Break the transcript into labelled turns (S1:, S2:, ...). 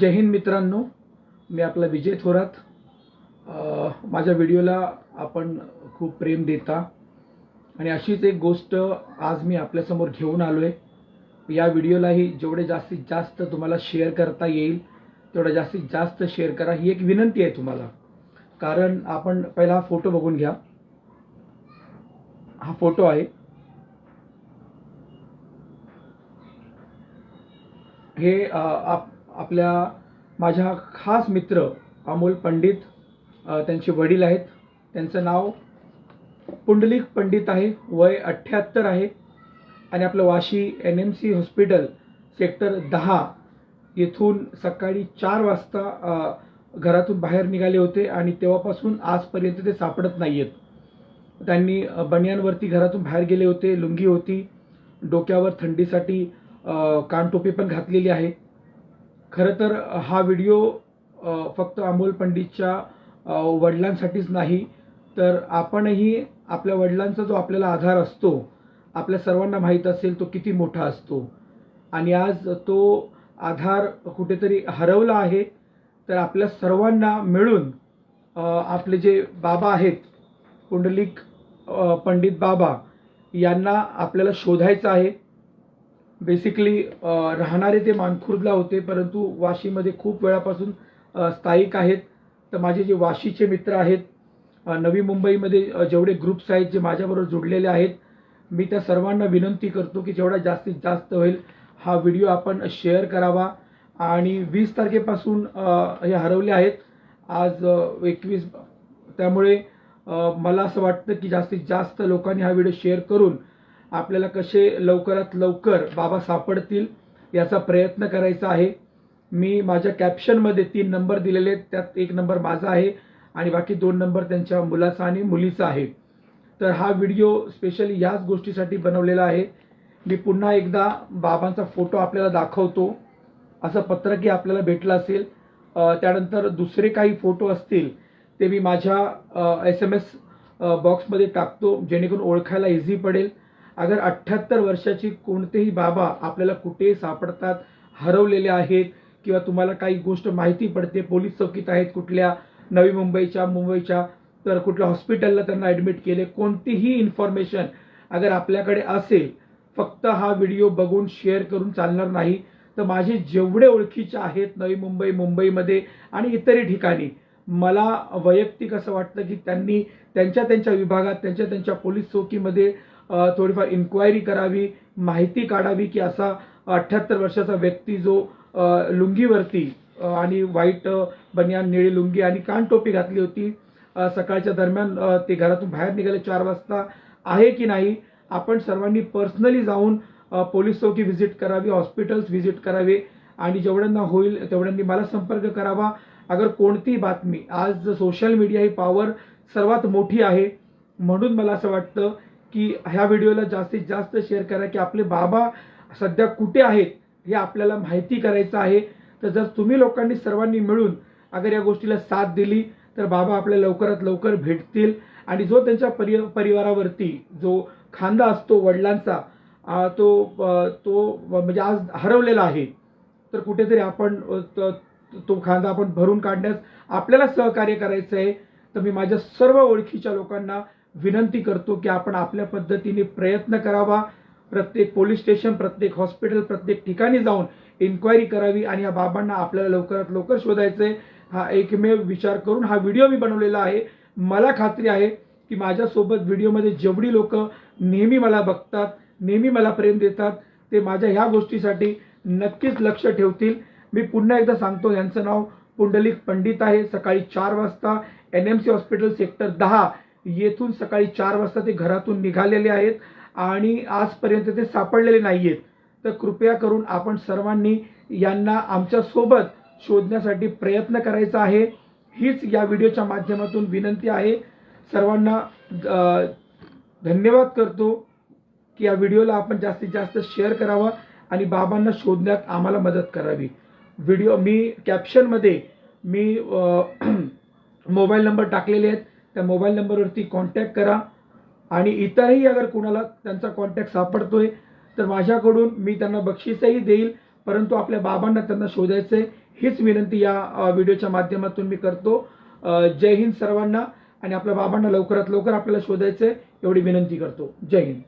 S1: जय हिंद मित्रांनो. मी आपला विजय थोरात. माझ्या व्हिडिओला आपण खूप प्रेम देता. आणि अशीच एक गोष्ट आज मी आपल्यासमोर घेऊन आलो आहे या व्हिडिओलाही जेवढे जास्तीत जास्त तुम्हाला शेअर करता येईल तेवढं जास्तीत जास्त शेअर करा. ही एक विनंती आहे तुम्हाला. कारण आपण पहिला हा फोटो बघून घ्या. हा फोटो आहे. हे आप आपल्या माझ्या खास मित्र अमोल पंडित त्यांचे वडील आहेत. त्यांचं नाव पुंडलिक पंडित आहे. वय अठ्ठ्याहत्तर आहे. आणि आपलं Vashi N M C hospital sector दहा येथून सकाळी चार वाजता घरातून बाहेर निघाले होते. आणि तेव्हापासून आजपर्यंत ते सापडत नाही आहेत त्यांनी बनियानवरती घरातून बाहेर गेले होते. लुंगी होती. डोक्यावर थंडीसाठी कानटोपी पण घातलेली आहे. खरं तर हा व्हिडिओ फक्त अमोल पंडितच्या वडिलांसाठीच नाही तर आपणही आपल्या वडिलांचा जो आपल्याला आधार असतो आपल्या सर्वांना माहीत असेल तो किती मोठा असतो. आणि आज तो आधार कुठेतरी हरवला आहे तर आपल्या सर्वांना मिळून आपले जे बाबा आहेत पुंडलिक पंडित बाबा यांना आपल्याला शोधायचं आहे. बेसिकली राहणारे ते मानखुर्दला होते परंतु वाशीमध्ये खूप वेळापासून स्थायिक आहेत. तर माझे जे वाशीचे मित्र आहेत नवी मुंबईमध्ये जेवढे ग्रुप्स आहेत जे माझ्याबरोबर जोडलेले आहेत मी त्या सर्वांना विनंती करतो की जेवढा जास्तीत जास्त होईल हा व्हिडिओ आपण शेअर करावा. आणि वीस तारखेपासून हे हरवले आहेत. आज एकवीस त्यामुळे मला असं वाटतं की जास्तीत जास्त लोकांनी हा व्हिडिओ शेअर करून आपल्याला कसे लवकरात लवकर बाबा सापडतील याचा प्रयत्न करायचा आहे. मी माझ्या कॅप्शनमध्ये तीन नंबर दिलेले आहेत. त्यात एक नंबर माझा आहे आणि बाकी दोन नंबर त्यांच्या मुलाचा आणि मुलीचा आहे. तर हा व्हिडिओ स्पेशली याच गोष्टीसाठी बनवलेला आहे. मी पुन्हा एकदा बाबांचा फोटो आपल्याला दाखवतो. असं पत्रकही आपल्याला भेटलं असेल. त्यानंतर दुसरे काही फोटो असतील ते मी माझ्या एस एम एस बॉक्समध्ये टाकतो. जेणेकरून ओळखायला इझी पडेल. अगर अठ्ठ्याहत्तर वर्षाची कोणतेही बाबा आपल्याला कुठे सापडतात हरवलेले आहेत किंवा तुम्हाला काही गोष्ट माहिती पडते पोलीस चौकीत आहेत कुठल्या नवी मुंबईच्या मुंबईच्या तर कुठल्या हॉस्पिटलला त्यांना ॲडमिट केले कोणतीही इन्फॉर्मेशन अगर आपल्याकडे असेल फक्त हा व्हिडिओ बघून शेअर करून चालणार नाही तर माझे जेवढे ओळखीचे आहेत नवी मुंबई मुंबईमध्ये आणि इतरही ठिकाणी मला वैयक्तिक असं वाटतं की त्यांनी त्यांच्या त्यांच्या विभागात त्यांच्या त्यांच्या पोलीस चौकीमध्ये थोडीफार इन्क्वायरी करावी माहिती काढावी की असा अठ्ठ्याहत्तर वर्षाचा व्यक्ती जो लुंगीवरती आणि व्हाईट बनियान निळी लुंगी आणि कानटोपी घातली होती सकाळच्या दरम्यान ते घरातून बाहेर निघाले चार वाजता आहे की नाही आपण सर्वांनी पर्सनली जाऊन पोलीस चौकी व्हिजिट करावी हॉस्पिटल्स व्हिजिट करावे आणि जेवढ्यांना होईल तेवढ्यांनी मला संपर्क करावा. अगर कोणतीही बातमी आज सोशल मीडिया ही पॉवर सर्वात मोठी आहे म्हणून मला असं वाटतं की ह्या व्हिडिओला जास्तीत जास्त शेअर करा की आपले बाबा सध्या कुठे आहेत हे आपल्याला माहिती करायचं आहे. तर जर तुम्ही लोकांनी सर्वांनी मिळून अगर या गोष्टीला साथ दिली तर बाबा आपल्या लवकरात लवकर भेटतील. आणि जो त्यांच्या परि परिवारावरती जो खांदा असतो वडिलांचा तो तो म्हणजे आज हरवलेला आहे तर कुठेतरी आपण तो खांदा आपण भरून काढण्यास आपल्याला सहकार्य करायचं आहे तर मी माझ्या सर्व ओळखीच्या लोकांना विनंती करतो की आपण आपल्या पद्धतीने प्रयत्न करावा. प्रत्येक पोलीस स्टेशन प्रत्येक हॉस्पिटल प्रत्येक ठिकाणी जाऊन इन्क्वायरी करावी आणि या बाबांना आपल्याला लवकरात लवकर शोधायचंय. हा एकमेव विचार करून हा व्हिडिओ मी बनवलेला आहे. मला खात्री आहे की माझ्यासोबत व्हिडिओमध्ये जेवढी लोक नेहमी मला बघतात नेहमी मला प्रेम देतात ते माझ्या ह्या गोष्टीसाठी नक्कीच लक्ष ठेवतील. मी पुन्हा एकदा सांगतो यांचं नाव पुंडलिक पंडित आहे. सकाळी चार वाजता N M C hospital sector दहा येथून सकाळी चार वाजता ते घरातून निघालेले आहेत आणि आजपर्यंत ते सापडलेले नाही आहेत तर कृपया करून आपण सर्वांनी यांना आमच्यासोबत शोधण्यासाठी प्रयत्न करायचा आहे. हीच या व्हिडिओच्या माध्यमातून विनंती आहे. सर्वांना धन्यवाद करतो की या व्हिडिओला आपण जास्तीत जास्त शेअर करावा आणि बाबांना शोधण्यात आम्हाला मदत करावी. व्हिडिओ मी कॅप्शनमध्ये मी मोबाईल नंबर टाकलेले आहेत. त्या मोबाईल नंबरवरती कॉन्टॅक्ट करा. आणि इतरही अगर कुणाला त्यांचा कॉन्टॅक्ट सापडतोय तर माझ्याकडून मी त्यांना बक्षीसही देईल. परंतु आपल्या बाबांना त्यांना शोधायचं आहे हीच विनंती या व्हिडिओच्या माध्यमातून मी करतो. जय हिंद सर्वांना. आणि आपल्या बाबांना लवकरात लवकर आपल्याला शोधायचं आहे एवढी विनंती करतो. जय हिंद.